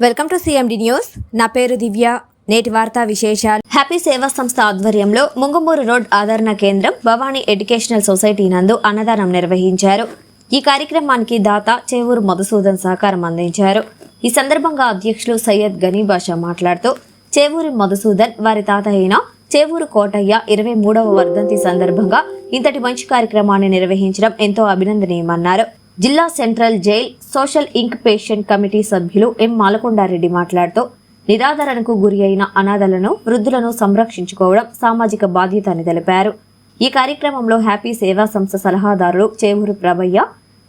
Welcome to CMD news నా పేరు దివ్య. నేటి వార్తా విశేషాలు. హ్యాపీ సేవా సంస్థ ఆధ్వర్యంలో ముంగమూరు రోడ్ ఆదరణ కేంద్రం భవానీ ఎడ్యుకేషనల్ సొసైటీ నందు అన్నదానం నిర్వహించారు. ఈ కార్యక్రమానికి దాత చేవూరు మధుసూదన్ సహకారం అందించారు. ఈ సందర్భంగా అధ్యక్షులు సయ్యద్ గనీ బాషా మాట్లాడుతూ చేవూరి మధుసూదన్ వారి తాత అయిన చేవూరు కోటయ్య ఇరవై మూడవ వర్ధంతి సందర్భంగా ఇంతటి మంచి కార్యక్రమాన్ని నిర్వహించడం ఎంతో అభినందనీయమన్నారు. జిల్లా సెంట్రల్ జైల్ సోషల్ ఇంక్ పేషెంట్ కమిటీ సభ్యులు ఎం మాలకొండారెడ్డి మాట్లాడుతూ నిరాదరణకు గురి అయిన అనాథలను వృద్ధులను సంరక్షించుకోవడం సామాజిక బాధ్యత అని తెలిపారు. ఈ కార్యక్రమంలో హ్యాపీ సేవా సంస్థ సలహాదారులు చేవూరు ప్రభయ్య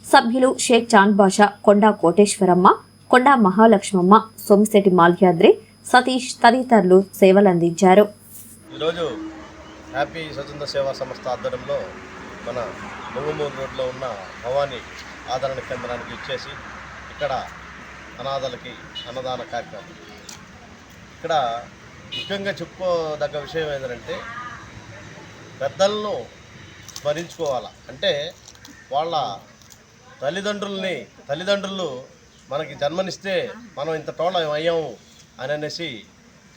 సభ్యులు షేక్ చాంద్ బాషా కొండా కోటేశ్వరమ్మ కొండా మహాలక్ష్మమ్మ సోమిశెట్టి మాల్యాద్రి సతీష్ తదితరులు సేవలందించారు. ఈరోజు హ్యాపీ స్వచ్ఛంద సేవా సంస్థ ఆధ్వర్యంలో మన ముంగమూరు రోడ్లో ఉన్న భవానీ ఆదరణ కేంద్రానికి ఇచ్చేసి ఇక్కడ అనాథలకి అన్నదాన కార్యక్రమం. ఇక్కడ ముఖ్యంగా చెప్పుకోదగ్గ విషయం ఏంటంటే పెద్దలను స్మరించుకోవాలి? అంటే వాళ్ళ తల్లిదండ్రుల్ని తల్లిదండ్రులు మనకి జన్మనిస్తే మనం ఇంత టోళ్ళ అయ్యాము అని అనేసి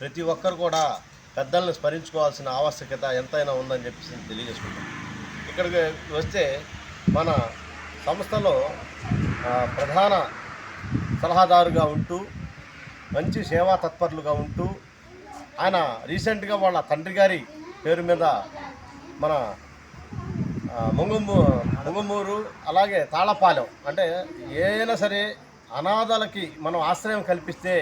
ప్రతి ఒక్కరు కూడా పెద్దల్ని స్మరించుకోవాల్సిన ఆవశ్యకత ఎంతైనా ఉందని చెప్పేసి తెలియజేసుకుంటాం ఇక్కడికి వస్తే మన సంస్థలో ప్రధాన సలహాదారుగా ఉంటూ మంచి సేవా తత్పరులుగా ఉంటూ ఆయన రీసెంట్గా వాళ్ళ తండ్రి గారి పేరు మీద మన ముంగమూ ముంగమూరు అలాగే తాళపాలెం అంటే ఏదైనా సరే అనాథలకి మనం ఆశ్రయం కల్పిస్తే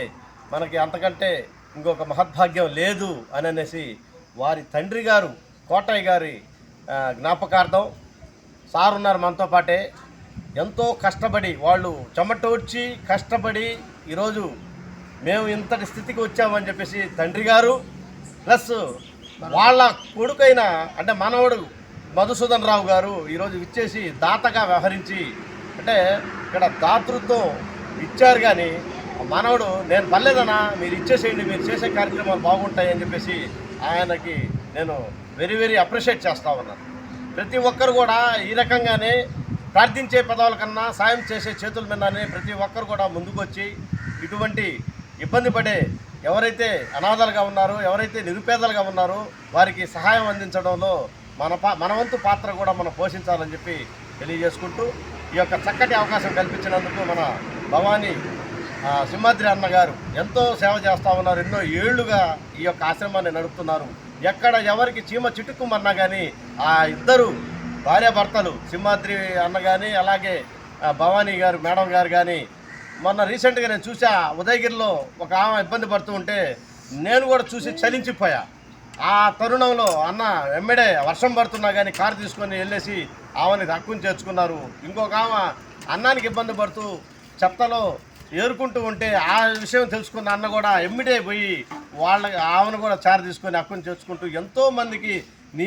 మనకి అంతకంటే ఇంకొక మహద్భాగ్యం లేదు అని అనేసి వారి తండ్రి గారు కోటయ్య గారి జ్ఞాపకార్థం సార్ ఉన్నారు మనతో పాటే. ఎంతో కష్టపడి వాళ్ళు చెమటోడ్చి కష్టపడి ఈరోజు మేము ఇంతటి స్థితికి వచ్చామని చెప్పేసి తండ్రి గారు ప్లస్ వాళ్ళ కొడుకైన అంటే మనవడు మధుసూదన్ రావు గారు ఈరోజు ఇచ్చేసి దాతగా వ్యవహరించి అంటే ఇక్కడ దాతృత్వం ఇచ్చారు కానీ మనవడు నేను పర్లేదనా మీరు ఇచ్చేసేయండి మీరు చేసే కార్యక్రమాలు బాగుంటాయి అని చెప్పేసి ఆయనకి నేను వెరీ వెరీ అప్రిషియేట్ చేస్తా ఉన్నాను. ప్రతి ఒక్కరు కూడా ఈ రకంగానే ప్రార్థించే పదవుల కన్నా సాయం చేసే చేతుల మీదనే ప్రతి ఒక్కరు కూడా ముందుకు వచ్చి ఇటువంటి ఇబ్బంది పడే ఎవరైతే అనాథలుగా ఉన్నారో ఎవరైతే నిరుపేదలుగా ఉన్నారో వారికి సహాయం అందించడంలో మన పా మన వంతు పాత్ర కూడా మనం పోషించాలని చెప్పి తెలియజేసుకుంటూ ఈ యొక్క చక్కటి అవకాశం కల్పించినందుకు మన భవానీ సింహాద్రి అన్నగారు ఎంతో సేవ చేస్తూ ఉన్నారు. ఎన్నో ఏళ్ళుగా ఈ యొక్క ఆశ్రమాన్ని నడుపుతున్నారు. ఎక్కడ ఎవరికి చీమ చిటుక్కుమన్నా కానీ ఆ ఇద్దరు భార్యాభర్తలు సింహాద్రి అన్న కానీ అలాగే భవానీ గారు మేడం గారు కానీ మొన్న రీసెంట్గా నేను చూసా ఉదయగిరిలో ఒక ఆమె ఇబ్బంది పడుతూ ఉంటే నేను కూడా చూసి చలించిపోయా. ఆ తరుణంలో అన్న ఎమ్మెడే వర్షం పడుతున్నా కానీ కారు తీసుకొని వెళ్ళేసి ఆమెని హక్కుని చేర్చుకున్నారు. ఇంకొక ఆమె అన్నానికి ఇబ్బంది పడుతూ చెత్తలో ఏరుకుంటూ ఉంటే ఆ విషయం తెలుసుకున్న అన్న కూడా ఎమ్మిడే పోయి వాళ్ళ ఆమెను కూడా చారు తీసుకొని హక్కుని చేర్చుకుంటూ ఎంతోమందికి నీ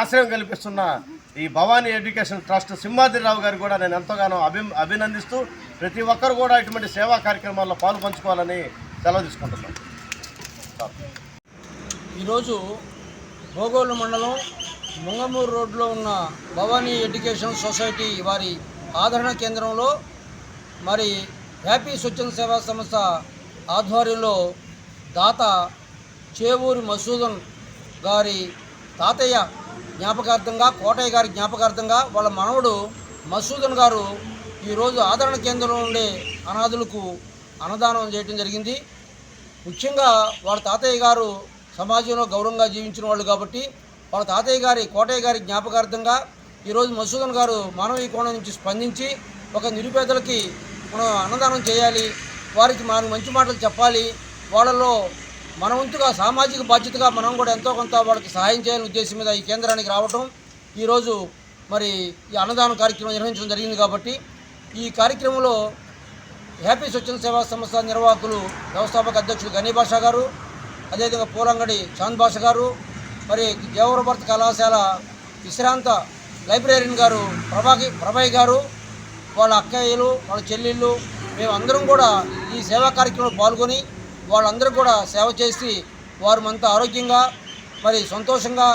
ఆశ్రయం కల్పిస్తున్న ఈ భవానీ ఎడ్యుకేషన్ ట్రస్ట్ సింహాద్రిరావు గారు కూడా నేను ఎంతగానో అభి అభినందిస్తూ ప్రతి ఒక్కరు కూడా ఇటువంటి సేవా కార్యక్రమాల్లో పాలు పంచుకోవాలని సెలవు తీసుకుంటున్నాను ఈరోజు భోగోలు మండలం ముంగమూరు రోడ్లో ఉన్న భవానీ ఎడ్యుకేషన్ సొసైటీ వారి ఆదరణ కేంద్రంలో మరి హ్యాపీ స్వచ్ఛంద సేవా సంస్థ ఆధ్వర్యంలో దాత చేవూరి మసూదన్ గారి తాతయ్య జ్ఞాపకార్థంగా కోటయ్య గారి జ్ఞాపకార్థంగా వాళ్ళ మనవడు మసూదన్ గారు ఈరోజు ఆదరణ కేంద్రంలో ఉండే అనాథులకు అన్నదానం చేయటం జరిగింది. ముఖ్యంగా వాళ్ళ తాతయ్య గారు సమాజంలో గౌరవంగా జీవించిన వాళ్ళు కాబట్టి వాళ్ళ తాతయ్య గారి కోటయ్య గారి జ్ఞాపకార్థంగా ఈరోజు మసూదన్ గారు మానవీయ కోణం నుంచి స్పందించి ఒక నిరుపేదలకి మనం అన్నదానం చేయాలి వారికి మనం మంచి మాటలు చెప్పాలి వాళ్ళలో మన వంతుగా సామాజిక బాధ్యతగా మనం కూడా ఎంతో కొంత వాళ్ళకి సహాయం చేయాలనే ఉద్దేశం మీద ఈ కేంద్రానికి రావటం ఈరోజు మరి ఈ అన్నదాన కార్యక్రమం నిర్వహించడం జరిగింది కాబట్టి ఈ కార్యక్రమంలో హ్యాపీ స్వచ్ఛంద సేవా సంస్థ నిర్వాహకులు వ్యవస్థాపక అధ్యక్షులు గనీ భాషా గారు అదేవిధంగా పూలంగడి చాంద్ భాష గారు మరి దేవరభర్త కళాశాల విశ్రాంత లైబ్రరీన్ గారు ప్రభాకి ప్రభయ్ గారు వాళ్ళ అక్కయ్యలు వాళ్ళ చెల్లెళ్ళు మేమందరం కూడా ఈ సేవా కార్యక్రమంలో పాల్గొని వాళ్ళందరూ కూడా సేవ చేసి వారు మంత ఆరోగ్యంగా మరి సంతోషంగా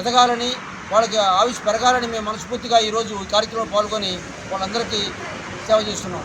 ఎదగాలని వాళ్ళకి ఆవిష్ పెరగాలని మేము మనస్ఫూర్తిగా ఈరోజు ఈ కార్యక్రమంలో పాల్గొని వాళ్ళందరికీ సేవ చేస్తున్నాం.